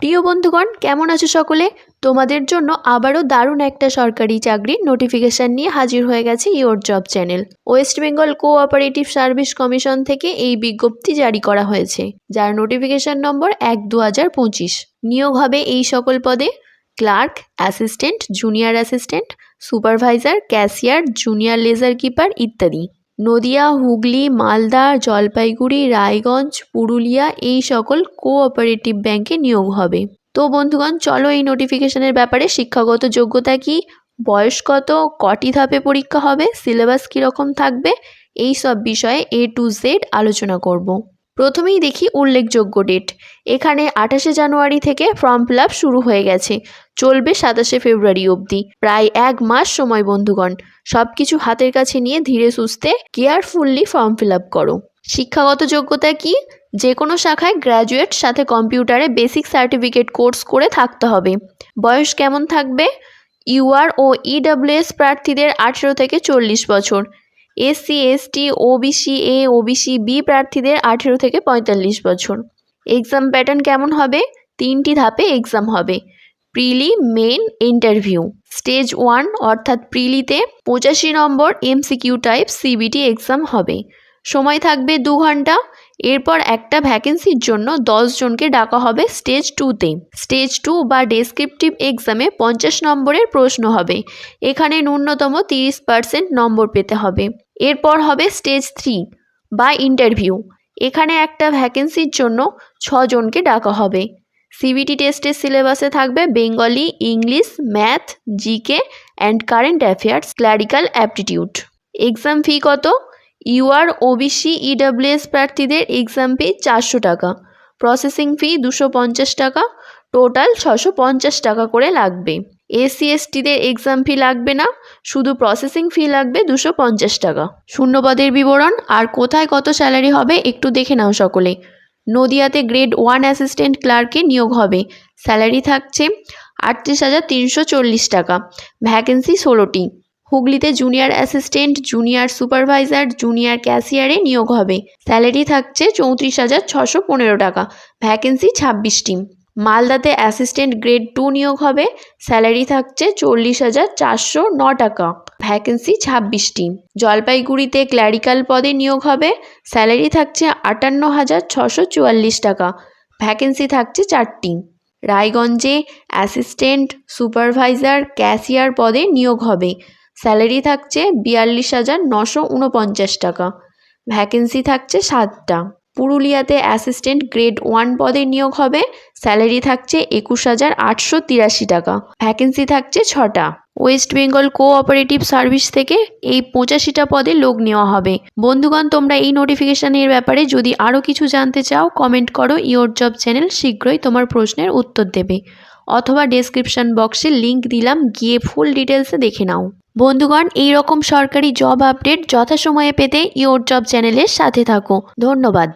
প্রিয় বন্ধুগণ, কেমন আছো সকলে? তোমাদের জন্য আবারও দারুণ একটা সরকারি চাকরির নোটিফিকেশান নিয়ে হাজির হয়ে গেছে your job channel West Bengal cooperative service commission থেকে এই বিজ্ঞপ্তি জারি করা হয়েছে, যার নোটিফিকেশান নম্বর এক দু হাজার পঁচিশ। নিয়োগ হবে এই সকল পদে clerk assistant junior assistant supervisor cashier junior ledger keeper ইত্যাদি। নদিয়া, হুগলি, মালদা, জলপাইগুড়ি, রায়গঞ্জ, পুরুলিয়া এই সকল কোঅপারেটিভ ব্যাংকে নিয়োগ হবে। তো বন্ধুগণ, চলো এই নোটিফিকেশনের ব্যাপারে শিক্ষাগত যোগ্যতা কি, বয়স কত, কটি ধাপে পরীক্ষা হবে সিলেবাস কীরকম থাকবে, এই সব বিষয়ে এ টু জেড আলোচনা করব। প্রথমেই দেখি উল্লেখযোগ্য ডেট এখানে আঠাশে জানুয়ারি থেকে ফর্ম ফিল শুরু হয়ে গেছে। চলবে সাতাশে ফেব্রুয়ারি অবধি। প্রায় এক মাস সময়, বন্ধুগণ। সব কিছু হাতের কাছে নিয়ে ধীরে সুস্থে কেয়ারফুললি ফর্ম ফিল করো। শিক্ষাগত যোগ্যতা কি? যে কোনো শাখায় গ্র্যাজুয়েট সাথে কম্পিউটারে বেসিক সার্টিফিকেট কোর্স করে থাকতে হবে। বয়স কেমন থাকবে? ইউআর ও ইডব্লিউএস প্রার্থীদের আঠেরো থেকে চল্লিশ বছর। SC, ST, OBC, A, OBC, B প্রার্থীদের আঠেরো থেকে পঁয়তাল্লিশ বছর। এক্সাম প্যাটার্ন কেমন হবে? তিনটি ধাপে এক্সাম হবে। প্রিলি মেন ইন্টারভিউ। স্টেজ ওয়ান, অর্থাৎ প্রিলিতে পঁচাশি number MCQ type CBT exam হবে। সময় থাকবে দু ঘণ্টা। এরপর একটা ভ্যাকেন্সির জন্য জনকে ডাকা হবে স্টেজ টুতে স্টেজ টু বা ডেসক্রিপটিভ এক্সামে পঞ্চাশ নম্বরের প্রশ্ন হবে। এখানে ন্যূনতম তিরিশ পার্সেন্ট নম্বর পেতে হবে। এরপর হবে স্টেজ থ্রি বা ইন্টারভিউ এখানে একটা ভ্যাকেন্সির জন্য ছজনকে ডাকা হবে। সিবিটি টেস্টের সিলেবাসে থাকবে Bengali English math GK and current affairs clerical aptitude exam fee কত? ইউআর ওবিসি ইডব্লিউএস প্রার্থীদের এক্সাম ফি চারশো টাকা প্রসেসিং ফি দুশো পঞ্চাশ টাকা টোটাল ছশো পঞ্চাশ টাকা করে লাগবে। এসসি এসটিদের এক্সাম ফি লাগবে না, শুধু প্রসেসিং ফি লাগবে দুশো পঞ্চাশ টাকা। শূন্যপদের বিবরণ, আর কোথায় কত স্যালারি হবে একটু দেখে নাও সকলে। নদিয়াতে গ্রেড ওয়ান অ্যাসিস্ট্যান্ট ক্লার্কে নিয়োগ হবে স্যালারি থাকছে আটত্রিশ হাজার তিনশো চল্লিশ টাকা ভ্যাকেন্সি ষোলোটি। হুগলিতে junior assistant junior supervisor junior ক্যাশিয়ারে নিয়োগ হবে। স্যালারি থাকছে চৌত্রিশ হাজার ছশো পনেরো টাকা। ভ্যাকেন্সি ছাব্বিশটি মালদাতে অ্যাসিস্ট্যান্ট গ্রেড টু নিয়োগ হবে। স্যালারি থাকছে চল্লিশ হাজার চারশো ন টাকা। ভ্যাকেন্সি ছাব্বিশটি জলপাইগুড়িতে ক্ল্যারিক্যাল পদে নিয়োগ হবে। স্যালারি থাকছে আটান্ন হাজার ছশো চুয়াল্লিশ টাকা। ভ্যাকেন্সি থাকছে চারটি রায়গঞ্জে অ্যাসিস্ট্যান্ট সুপারভাইজার ক্যাশিয়ার পদে নিয়োগ হবে। স্যালারি থাকছে বিয়াল্লিশ হাজার নশো উনপঞ্চাশ টাকা। ভ্যাকেন্সি থাকছে সাতটা। পুরুলিয়াতে অ্যাসিস্ট্যান্ট গ্রেড ওয়ান পদে নিয়োগ হবে, স্যালারি থাকছে একুশ হাজার আটশো তিরাশি টাকা। ভ্যাকেন্সি থাকছে ছটা। ওয়েস্ট বেঙ্গল কোঅপারেটিভ সার্ভিস থেকে এই পঁচাশিটা পদে লোক নেওয়া হবে। বন্ধুগণ, তোমরা এই নোটিফিকেশানের ব্যাপারে যদি আরও কিছু জানতে চাও, কমেন্ট করো। ইওর জব চ্যানেল শীঘ্রই তোমার প্রশ্নের উত্তর দেবে। অথবা ডেসক্রিপশন বক্সে লিঙ্ক দিলাম, গিয়ে ফুল ডিটেলসে দেখে নাও। বন্ধুগণ এই রকম সরকারি জব আপডেট যথাসময়ে পেতে ইয়োর জব চ্যানেলের সাথে থাকো। ধন্যবাদ।